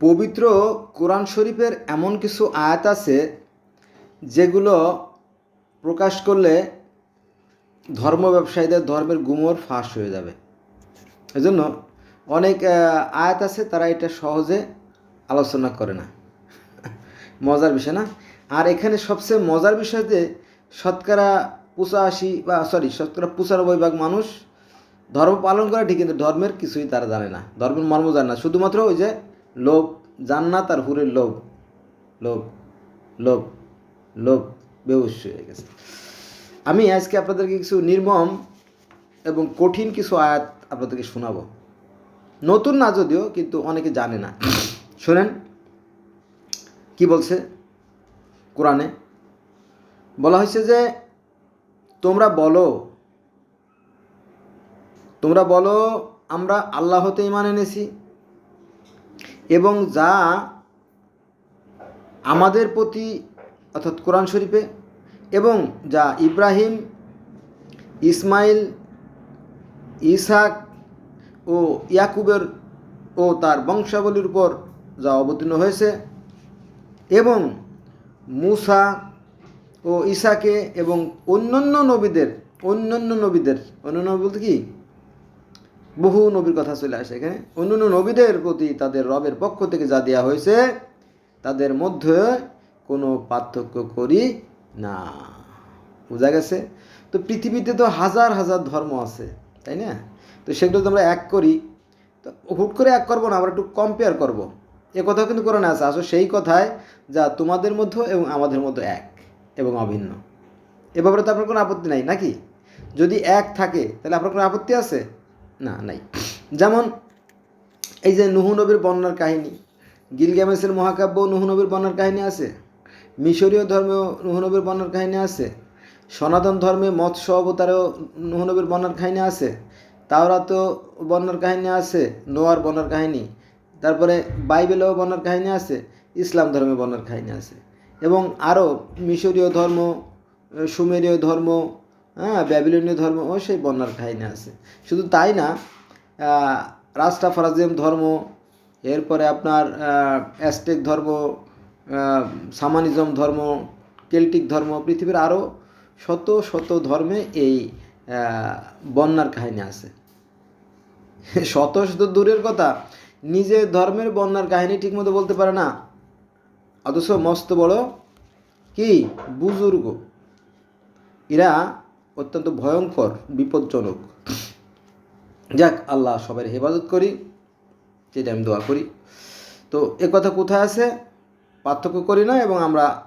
পবিত্র কোরআন শরীফের এমন কিছু আয়াত আছে যেগুলো প্রকাশ করলে ধর্ম ব্যবসায়ীদের ধর্মের গুমর ফাঁস হয়ে যাবে। এজন্য অনেক আয়াত আছে, তারা এটা সহজে আলোচনা করে না। মজার বিষয় না? আর এখানে সবচেয়ে মজার বিষয় যে শতকরা পঁচাশি বা সরি শতকরা পঁচানব্বই ভাগ মানুষ ধর্ম পালন করে, ঠিক কিন্তু ধর্মের কিছুই তারা জানে না। ধর্মের মর্ম জানে না। শুধুমাত্র ওই যে লোভ, জান্নাত আর হুরের লোভ লোভ লোভ লোভ বেউস হয়ে গেছে। আমি আজকে আপনাদেরকে কিছু নির্মম এবং কঠিন কিছু আয়াত আপনাদেরকে শোনাবো। নতুন না যদিও, কিন্তু অনেকে জানে না। শোনেন, কি বলছে কোরআনে? বলা হয়েছে যে, তোমরা বলো তোমরা বলো, আমরা আল্লাহ হতে ইমান এনেছি। এবং যা আমাদের প্রতি, অর্থাৎ কোরআন শরীফে, এবং যা ইব্রাহিম, ইসমাইল ইসাক ও ইয়াকুবের ও তার বংশাবলীর উপর যা অবতীর্ণ হয়েছে এবং মুসা ও ঈসাকে এবং অন্যান্য নবীদের অন্যান্য নবীদের, অন্যান্য বলতে কি? বহু নবীর কথা চলে আসে, এখানে। অন্যান্য নবীদের প্রতি তাদের রবের পক্ষ থেকে যা দেওয়া হয়েছে, তাদের মধ্যে কোনো পার্থক্য করি না। বোঝা গেছে? তো পৃথিবীতে তো হাজার হাজার ধর্ম আছে, তাই না? তো সেগুলো তো আমরা এক করি, তো হুট করে এক করব না আমরা একটু কম্পেয়ার করব। এ কথাও কিন্তু করে কোরআনে আছে আসলে সেই কথায় যা তোমাদের মধ্যে এবং আমাদের মধ্যে এক এবং অভিন্ন। এ ব্যাপারে তো আপনার কোনো আপত্তি নাই, নাকি? যদি এক থাকে, তাহলে আপনার কোনো আপত্তি আছে? না, নাই। যেমন এই যে নুহু নবীর বন্যার কাহিনী, গিলগামেসের মহাকাব্য নুহু নবীর বন্যার কাহিনী আছে, মিশরীয় ধর্মেও নুহু নবীর বন্যার কাহিনী আছে, সনাতন ধর্মে মৎস্য অবতারেও নুহু নবীর বন্যার কাহিনী আছে, তাওরাতেও বন্যার কাহিনী আছে, নোয়ার বন্যার কাহিনী, তারপরে বাইবেলেও বন্যার কাহিনী আছে, ইসলাম ধর্মে বন্যার কাহিনী আছে এবং আরও মিশরীয় ধর্ম, সুমেরীয় ধর্ম হ্যাঁ ব্যাবিলনীয় ধর্ম, ও সেই বন্যার কাহিনী আছে। শুধু তাই না রাস্টা ফরাজিম ধর্ম, এরপরে আপনার অ্যাস্টেক ধর্ম সামানিজম ধর্ম, কেল্টিক ধর্ম, পৃথিবীর আরও শত শত ধর্মে এই বন্যার কাহিনী আছে। শত শত দূরের কথা নিজের ধর্মের বন্যার কাহিনী ঠিকমতো বলতে পারে না। অথচ মস্ত বড় কি? বুজুর্গ। এরা অত্যন্ত ভয়ঙ্কর, বিপজ্জনক। যাক, আল্লাহ সবাই হেফাজত করি যেটা আমি দোয়া করি। তো এ কথা কোথায় আছে? পার্থক্য করি না এবং আমরা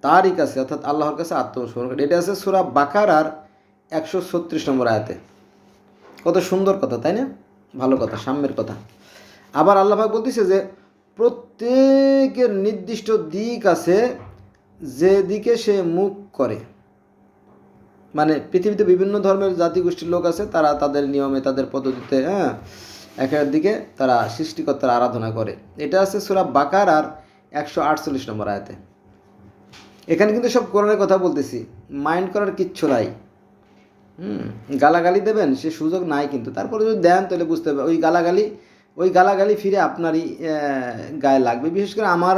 তারই কাছে, অর্থাৎ আল্লাহর কাছে আত্মসমর্পণ করি। এটা আছে সুরা বাকার আর একশো ছত্রিশ নম্বর আয়াতে। কত সুন্দর কথা, তাই না? ভালো কথা, সাম্যের কথা। আবার আল্লাহাক বলতেছে যে, প্রত্যেকের নির্দিষ্ট দিক আছে, যে দিকে সে মুখ করে। মানে পৃথিবীতে বিভিন্ন ধর্মের জাতিগোষ্ঠীর লোক আছে, তারা তাদের নিয়মে, তাদের পদ্ধতিতে হ্যাঁ একের দিকে তারা সৃষ্টিকর্তার আরাধনা করে। এটা আছে সুরা বাকার আর একশো আটচল্লিশ নম্বর আয়াতে। এখানে কিন্তু সব কোরআনের কথা বলতেছি। মাইন্ড করার কিচ্ছু নাই। হুম, গালাগালি দেবেন, সে সুযোগ নাই কিন্তু। তারপরে যদি দেন, তাহলে বুঝতে হবে, ওই গালাগালি ওই গালাগালি ফিরে আপনারই গায়ে লাগবে। বিশেষ করে আমার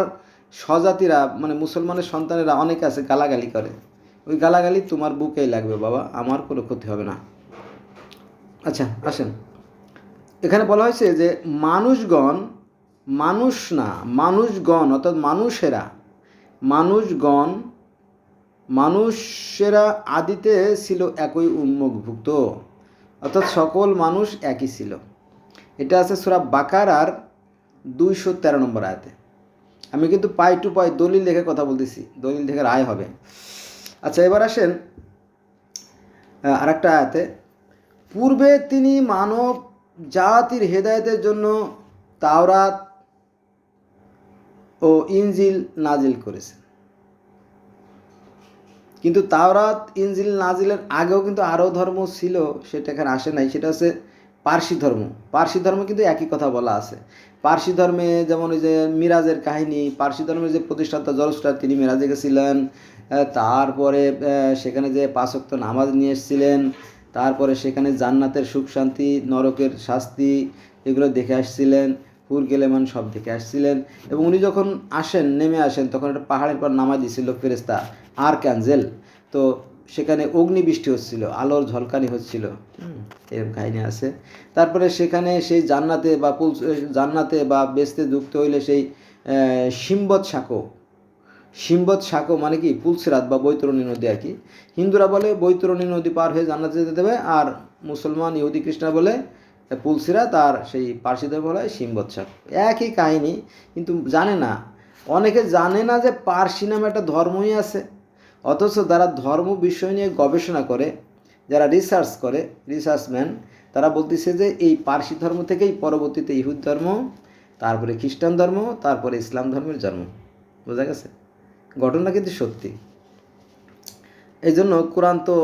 স্বজাতিরা মানে মুসলমানের সন্তানেরা অনেকে আছে গালাগালি করে। ওই গালাগালি তোমার বুকেই লাগবে, বাবা। আমার কোনো ক্ষতি হবে না। আচ্ছা আসেন। এখানে বলা হয়েছে যে মানুষগণ, মানুষ না, মানুষগণ, অর্থাৎ মানুষেরা, মানুষগণ, মানুষেরা আদিতে ছিল একই উন্মুখভুক্ত। অর্থাৎ সকল মানুষ একই ছিল। এটা আছে সুরা বাকার আর দুইশো তেরো নম্বর আয়তে। আমি কিন্তু পাই টু পাই দলিল দেখে কথা বলতেছি। দলিল দেখে রায় হবে। আচ্ছা এবার আসেন আর একটা আয়াতে। পূর্বে তিনি মানব জাতির হেদায়েতের জন্য তাওরাত ও ইনজিল নাজিল করেছেন। কিন্তু তাওরাত, ইনজিল, নাজিলের আগেও কিন্তু আরও ধর্ম ছিল, সেটা এখানে আসে নাই। সেটা হচ্ছে পার্সি ধর্ম। পার্সি ধর্ম কিন্তু একই কথা বলা আছে। পার্সি ধর্মে যেমন ওই যে মিরাজের কাহিনী, পার্সি ধর্মের যে প্রতিষ্ঠাতা জলস্টার তিনি মিরাজে গেছিলেন তারপরে সেখানে যে পাঁচক্ত নামাজ নিয়ে এসেছিলেন, তারপরে সেখানে জান্নাতের সুখ শান্তি, নরকের শাস্তি এগুলো দেখে আসছিলেন, হুর গেলেমান সব দেখে আসছিলেন। এবং উনি যখন আসেন, নেমে আসেন, তখন একটা পাহাড়ের পর নামা দিয়েছিল ফেরেস্তা আর ক্যাঞ্জেল তো সেখানে অগ্নিবৃষ্টি হচ্ছিল আলোর ঝলকানি হচ্ছিল। এরকম কাহিনী আছে। তারপরে সেখানে সেই জান্নাতে বা পুল জান্নাতে বা বেস্তে যুক্ত হইলে সেই সিম্বত শাকো সিম্বত শাকো মানে কি? পুলসিরাত বা বৈতরণী নদী আর কি। হিন্দুরা বলে বৈতরণী নদী পার হয়ে জান্নাতে যেতে দেবে আর মুসলমান ইহুদি খ্রিস্টান বলে পুলসিরাত আর সেই পার্সিদের বলে সিম্বত শাক একই কাহিনী কিন্তু জানে না। অনেকে জানে না যে পার্সি নামে একটা ধর্মই আছে। অথচ যারা ধর্ম বিষয় নিয়ে গবেষণা করে যারা রিসার্চ করে রিসার্চম্যান তারা বলতেছে যে এই পার্সি ধর্ম থেকেই পরবর্তীতে ইহুদ ধর্ম তারপরে খ্রিস্টান ধর্ম তারপরে ইসলাম ধর্মের জন্ম। বোঝা গেছে? ঘটনা কিন্তু সত্যি। এই জন্য কোরআন তো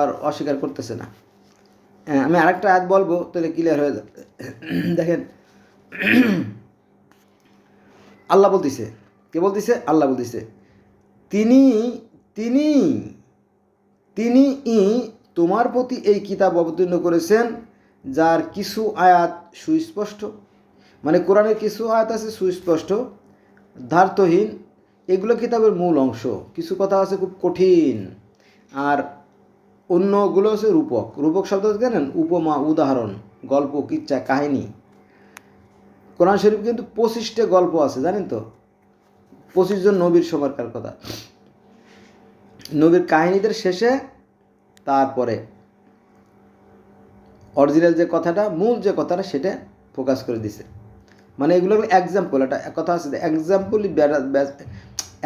আর অস্বীকার করতেছে না। হ্যাঁ, আমি আরেকটা আয়াত বলব তাহলে ক্লিয়ার হয়ে যাবে। দেখেন। আল্লাহ বলতেছে। কে বলতেছে? আল্লাহ বলতেছে। তিনি তিনি তিনি ই তোমার প্রতি এই কিতাব অবতীর্ণ করেছেন, যার কিছু আয়াত সুস্পষ্ট। মানে কোরআনের কিছু আয়াত আছে সুস্পষ্ট ধার্থহীন এগুলো কিতাবের মূল অংশ। কিছু কথা আছে খুব কঠিন, আর অন্যগুলো হচ্ছে রূপক। রূপক শব্দ জানেন? উপমা, উদাহরণ, গল্প, কিচ্ছা, কাহিনী। কোরআন শরীফ কিন্তু পঁচিশটা গল্প আছে, জানেন তো? পঁচিশ জন নবীর সময়কার কথা। নবীর কাহিনীদের শেষে তারপরে অরিজিনাল যে কথাটা, মূল যে কথাটা সেটা ফোকাস করে দিছে। মানে এগুলো এক্সাম্পল একটা কথা আছে example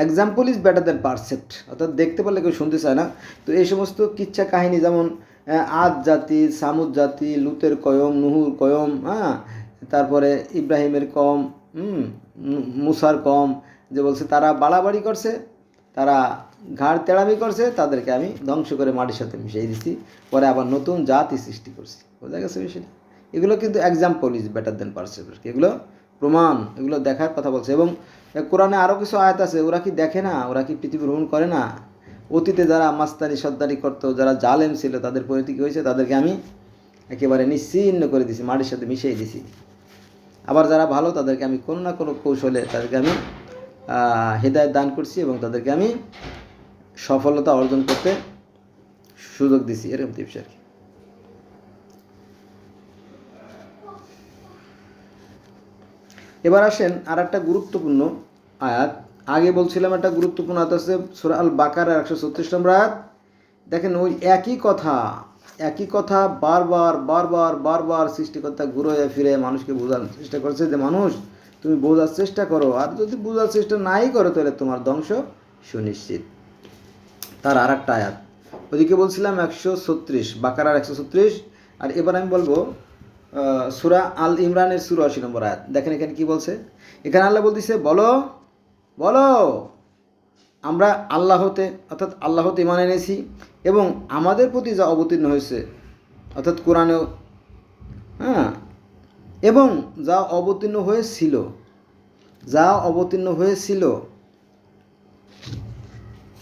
example is better than percept অর্থাৎ দেখতে পারলে কেউ শুনতে চায় না। তো এই সমস্ত কিচ্ছা কাহিনী যেমন আদ জাতি, সামুদ জাতি, লুতের কয়ম, নুহুর কয়ম হ্যাঁ তারপরে ইব্রাহিমের কম মুসার কম, যে বলছে তারা বাড়াবাড়ি করছে, তারা ঘাড় তেড়ামি করছে, তাদেরকে আমি ধ্বংস করে মাটির সাথে মিশিয়ে দিছি। পরে আবার নতুন জাতি সৃষ্টি করছি। বোঝা গেছে বিষয়টা? এগুলো কিন্তু example is better than percept এগুলো প্রমাণ, এগুলো দেখার কথা বলছে। এবং কোরআনে আরও কিছু আয়াত আছে, ওরা কি দেখে না? ওরা কি পৃথিবী ভ্রমণ করে না? অতীতে যারা মাস্তানি সর্দারি করতো, যারা জালেম ছিল, তাদের পরিণতি কী হয়েছে? তাদেরকে আমি একেবারে নিশ্চিন্ন করে দিছি, মাটির সাথে মিশিয়ে দিছি। আবার যারা ভালো, তাদেরকে আমি কোনো না কোনো কৌশলে তাদেরকে আমি হৃদায়ত দান করছি এবং তাদেরকে আমি সফলতা অর্জন করতে সুযোগ দিছি, এরকম টিপস আর কি। এবার আসেন আর একটা গুরুত্বপূর্ণ আয়াত। আগে বলছিলাম একটা গুরুত্বপূর্ণ আয়াত আছে, সুরা আল বাকার একশো ছত্রিশ নম্বর আয়াত। দেখেন ওই একই কথা একই কথা বারবার বারবার বারবার সৃষ্টিকর্তা ঘুরে ফিরে মানুষকে বোঝানোর চেষ্টা করছে যে, মানুষ, তুমি বোঝার চেষ্টা করো। আর যদি বোঝার চেষ্টা নাই করো, তাহলে তোমার ধ্বংস সুনিশ্চিত। তার আর একটা আয়াত। ওদিকে বলছিলাম একশো ছত্রিশ, বাকারার একশো ছত্রিশ, আর এবার আমি বলব সুরা আল ইমরানের সুরা আশি নম্বর আয়াত। দেখেন এখানে কি বলছে? এখানে আল্লাহ বলতেছে, বলো বলো, আমরা আল্লাহ হতে অর্থাৎ আল্লাহ হতে ইমান এনেছি এবং আমাদের প্রতি যা অবতীর্ণ হয়েছে, অর্থাৎ কোরআনেও হ্যাঁ এবং যা অবতীর্ণ হয়েছিল, যা অবতীর্ণ হয়েছিল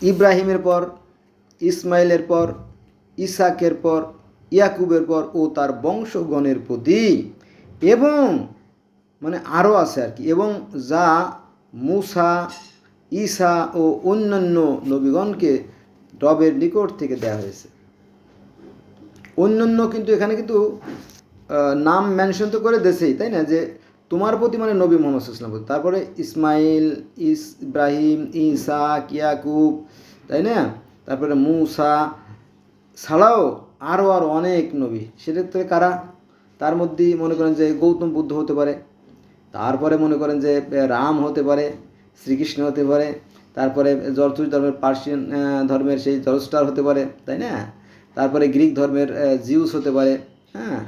ইব্রাহিমের পর, ইসমাইলের পর, ইসাকের পর, ইয়াকুবের পর ও তার বংশগণের প্রতি এবং মানে আরও আছে আর কি। এবং যা মুসা, ঈসা ও অন্যান্য নবীগণকে রবের নিকট থেকে দেয়া হয়েছে। অন্যান্য কিন্তু এখানে কিন্তু নাম মেনশন তো করে দেশেই তাই না? যে তোমার প্রতি মানে নবী মোহাম্মদ ইসলাম তারপরে ইসমাইল, ইস, ইব্রাহিম ইসা কিয়াকুব তাই না? তারপরে মুসা, ছাড়াও আরও আরও অনেক নবী। সেক্ষেত্রে কারা? তার মধ্যেই মনে করেন যে গৌতম বুদ্ধ হতে পারে, তারপরে মনে করেন যে রাম হতে পারে, শ্রীকৃষ্ণ হতে পারে, তারপরে জরথুস ধর্মের পার্সিয়ান ধর্মের সেই জরস্টার হতে পারে, তাই না? তারপরে গ্রিক ধর্মের জিউস হতে পারে হ্যাঁ?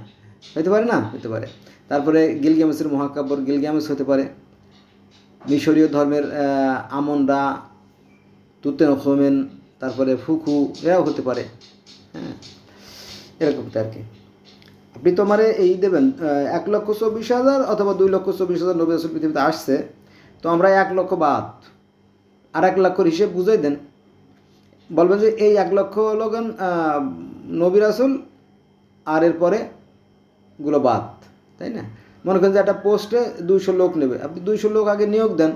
হতে পারে না? হতে পারে। তারপরে গিলগ্যামেসের মহাকাব্যর গিলগ্যামেস হতে পারে। মিশরীয় ধর্মের আমনরা তুতেন হোমেন তারপরে ফুকু, এরাও হতে পারে। হ্যাঁ এরকম আর কি। আপনি তো এই দেবেন এক লক্ষ চব্বিশ হাজার অথবা দুই লক্ষ চব্বিশ হাজার নবী রাসুল পৃথিবীতে আসছে, তো আমরা এক লক্ষ বাদ আর এক লক্ষর হিসেব বুঝাই দেন। বলবেন যে এই এক লক্ষ লোকন নবী রাসুল, আর এরপরে গুলো বাদ, তাই না? মনে করেন যে একটা পোস্টে দুইশো লোক নেবে, আপনি দুইশো লোক আগে নিয়োগ দেন,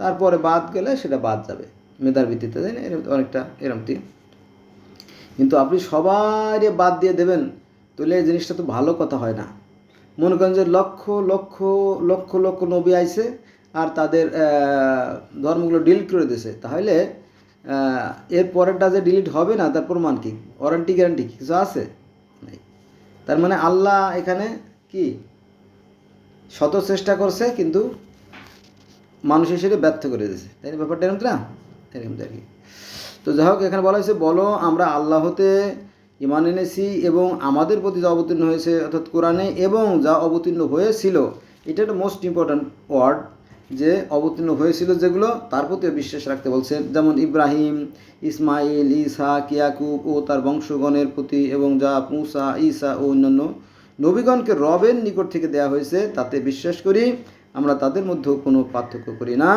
তারপরে বাদ গেলে সেটা বাদ যাবে, মেধার ভিত্তিতে, তাই না? এরকম অনেকটা এরকম তিন কিন্তু আপনি সবারই বাদ দিয়ে দেবেন, তাহলে এই জিনিসটা তো ভালো কথা হয় না। মনে করেন যে লক্ষ লক্ষ লক্ষ লক্ষ নবী আইছে, আর তাদের ধর্মগুলো ডিলিট করে দিয়েছে। তাহলে এর পরেরটা যে ডিলিট হবে না, তার প্রমাণ কি? ওয়ারেন্টি গ্যারান্টি কিছু আছে? তার মানে আল্লাহ এখানে কি? শত চেষ্টা করছে, কিন্তু মানুষ হিসেবে ব্যর্থ করে দিয়েছে। তাই ব্যাপারটা এরকম না? এরকম আর কি। তো যাই হোক, এখানে বলা হয়েছে, বলো আমরা আল্লাহতে ইমান এনেছি এবং আমাদের প্রতি যা অবতীর্ণ হয়েছে, অর্থাৎ কোরআনে, এবং যা অবতীর্ণ হয়েছিল, এটা একটা মোস্ট ইম্পর্ট্যান্ট ওয়ার্ড যে অবতীর্ণ হয়েছিল যেগুলো তার প্রতিও বিশ্বাস রাখতে বলছে। যেমন ইব্রাহিম ইসমাইল ইসা কিয়াকুব ও তার বংশগণের প্রতি এবং যা মুসা, ঈসা ও অন্যান্য নবীগণকে রবের নিকট থেকে দেয়া হয়েছে, তাতে বিশ্বাস করি আমরা তাদের মধ্যেও কোনো পার্থক্য করি না।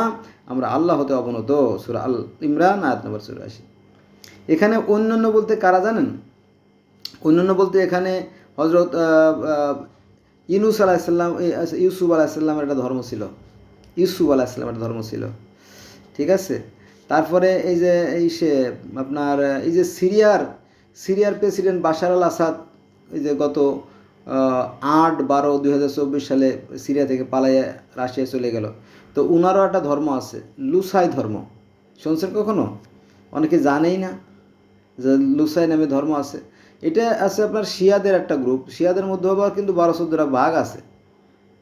আমরা আল্লাহ হতে অবনত। সুরা আল ইমরান, আয়াত নম্বর চুরাশি। এখানে অন্যান্য বলতে কারা জানেন? অন্যান্য বলতে এখানে হজরত ইনুস আলাহিসাল্লাম ইউসুফ আলাহিসাল্লামের একটা ধর্ম ছিল। ইউসুফ আলাহিসাল্লামের ধর্ম ছিল। ঠিক আছে? তারপরে এই যে, এই সে আপনার, এই যে সিরিয়ার সিরিয়ার প্রেসিডেন্ট বাশার আল আসাদ, এই যে গত আট বারো দুই সালে সিরিয়া থেকে পালাইয়ে রাশিয়া চলে গেল। তো উনারও একটা ধর্ম আছে, লুসাই ধর্ম। শুনছেন কখনো? অনেকে জানেই না যে লুসাই নামে ধর্ম আছে। এটা আছে আপনার শিয়াদের একটা গ্রুপ শিয়াদের মধ্যে আবার কিন্তু বারো চোদ্দোটা ভাগ আছে।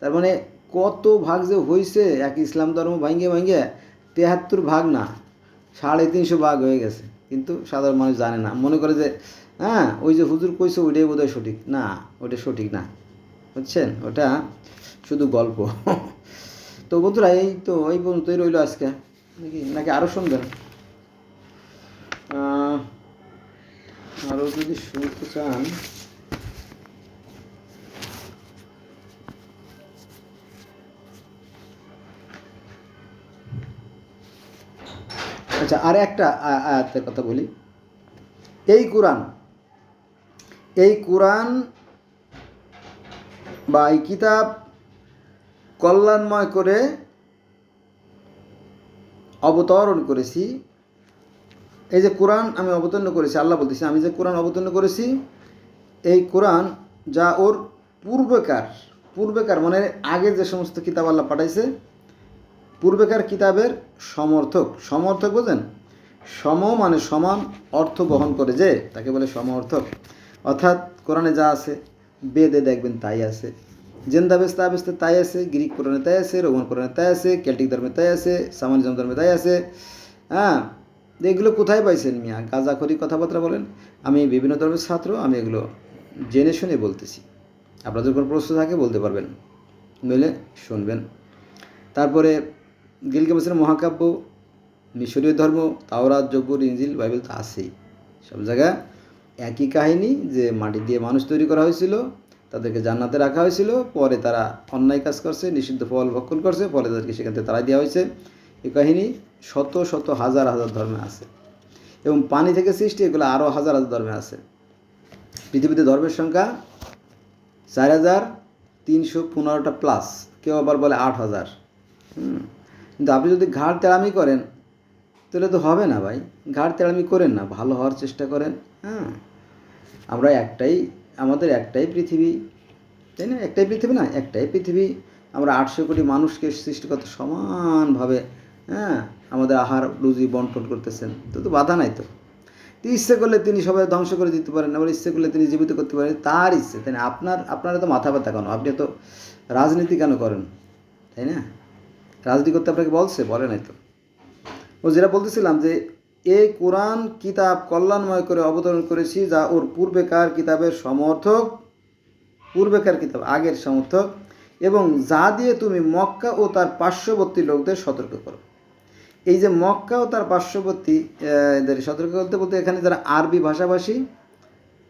তার মানে কত ভাগ যে হয়েছে এক ইসলাম ধর্ম ভাঙ্গে ভাঙ্গে তেহাত্তর ভাগ না, সাড়ে তিনশো ভাগ হয়ে গেছে। কিন্তু সাধারণ মানুষ জানে না। মনে করে যে হ্যাঁ ওই যে হুজুর কইছে ওইটাই বোধহয় সঠিক। না ওটা সঠিক না। বুঝছেন? ওটা শুধু গল্প। তো বন্ধুরা, এই তো, এই পর্যন্তই রইল আজকে। নাকি নাকি আরও শুনবেন? আরও যদি শুনতে চান আচ্ছা আর একটা আয়াতের কথা বলি। এই কোরআন এই কোরআন বা এই কিতাব কল্যাণময় করে অবতরণ করেছি। এই যে কোরআন আমি অবতীর্ণ করেছি, আল্লাহ বলতেছি, আমি যে কোরআন অবতীর্ণ করেছি, এই কোরআন যা ওর পূর্বেকার পূর্বেকার মানে আগে যে সমস্ত কিতাব আল্লাহ পাঠাইছে পূর্বেকার কিতাবের সমর্থক সমর্থক বোঝেন? সম মানে সমান, অর্থ বহন করে যে, তাকে বলে সম অর্থক অর্থাৎ কোরআনে যা আছে, বেদে দেখবেন তাই আছে। জেন্দাবেস তাবেস্তে তাই আছে, গ্রিক কোরআনে তাই আছে, রোমান কোরআনে তাই আছে, কেল্টিক ধর্মে তাই আছে সামানিজম ধর্মে তাই আছে। হ্যাঁ এগুলো কোথায় পাইছেন মিয়া? গাঁজাখড়ি কথাবার্তা বলেন। আমি বিভিন্ন ধর্মের ছাত্র, আমি এগুলো জেনে শুনে বলতেছি। আপনাদের কোনো প্রশ্ন থাকে বলতে পারবেন। নইলে শুনবেন। তারপরে গিলগামেসের মহাকাব্য, মিশরীয় ধর্ম, তাওরাত, জব্বর ইঞ্জিল বাইবেল তো আছেই। সব জায়গায় একই কাহিনী যে মাটি দিয়ে মানুষ তৈরি করা হয়েছিল, তাদেরকে জান্নাতে রাখা হয়েছিল, পরে তারা অন্যায় কাজ করছে, নিষিদ্ধ ফল ভক্ষণ করছে, পরে তাদেরকে সেখান থেকে তাড়াই দেওয়া হয়েছে। এই কাহিনী শত শত হাজার হাজার ধর্মে আছে। এবং পানি থেকে সৃষ্টি, এগুলো আরও হাজার হাজার ধর্মে আছে। পৃথিবীতে ধর্মের সংখ্যা চার হাজার তিনশো পনেরোটা প্লাস কেউ আবার বলে আট হাজার। হুম। কিন্তু আপনি যদি ঘাড় তেড়ামি করেন, তাহলে তো হবে না ভাই। ঘাড় তেড়ামি করেন না, ভালো হওয়ার চেষ্টা করেন হ্যাঁ। আমরা একটাই, আমাদের একটাই পৃথিবী, তাই না? একটাই পৃথিবী না, একটাই পৃথিবী। আমরা আটশো কোটি মানুষকে সৃষ্টি করতে সমানভাবে হ্যাঁ আমাদের আহার, রুজি, বন্টন করতেছেন। তো তো বাধা নাই তো। তো ইচ্ছে করলে তিনি সবাই ধ্বংস করে দিতে পারেন, আবার ইচ্ছে করলে তিনি জীবিত করতে পারেন, তার ইচ্ছে, তাই না? আপনার, আপনারা তো মাথা ব্যথা কেন? আপনি তো রাজনীতি কেন করেন, তাই না? রাজনীতি করতে আপনাকে বলছে? বলে নাই তো। ও যেটা বলতেছিলাম যে এই কোরআন কিতাব কল্যাণময় করে অবতরণ করেছি যা ওর পূর্বেকার কিতাবের সমর্থক, পূর্বেকার কিতাব, আগের সমর্থক, এবং যা দিয়ে তুমি মক্কা ও তার পার্শ্ববর্তী লোকদের সতর্ক করো। এই যে মক্কা ও তার পার্শ্ববর্তী এদের সতর্ক করতে বলতে এখানে যারা আরবি ভাষাভাষী,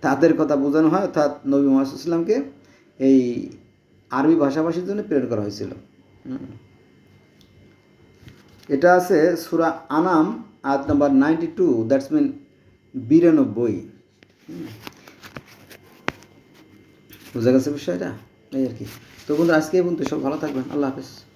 তাদের কথা বোঝানো হয়, অর্থাৎ নবী মোহাম্মদ ইসলামকে এই আরবি ভাষাভাষীর জন্য প্রেরণ করা হয়েছিল। এটা আছে সুরা আনাম, আয়াত number ninety two, that's mean বিরানব্বই। বুঝা গেছে বিষয়টা? এই আর কি। তো বন্ধু, আজকে বন্ধু সব ভালো থাকবেন। আল্লাহ হাফেজ।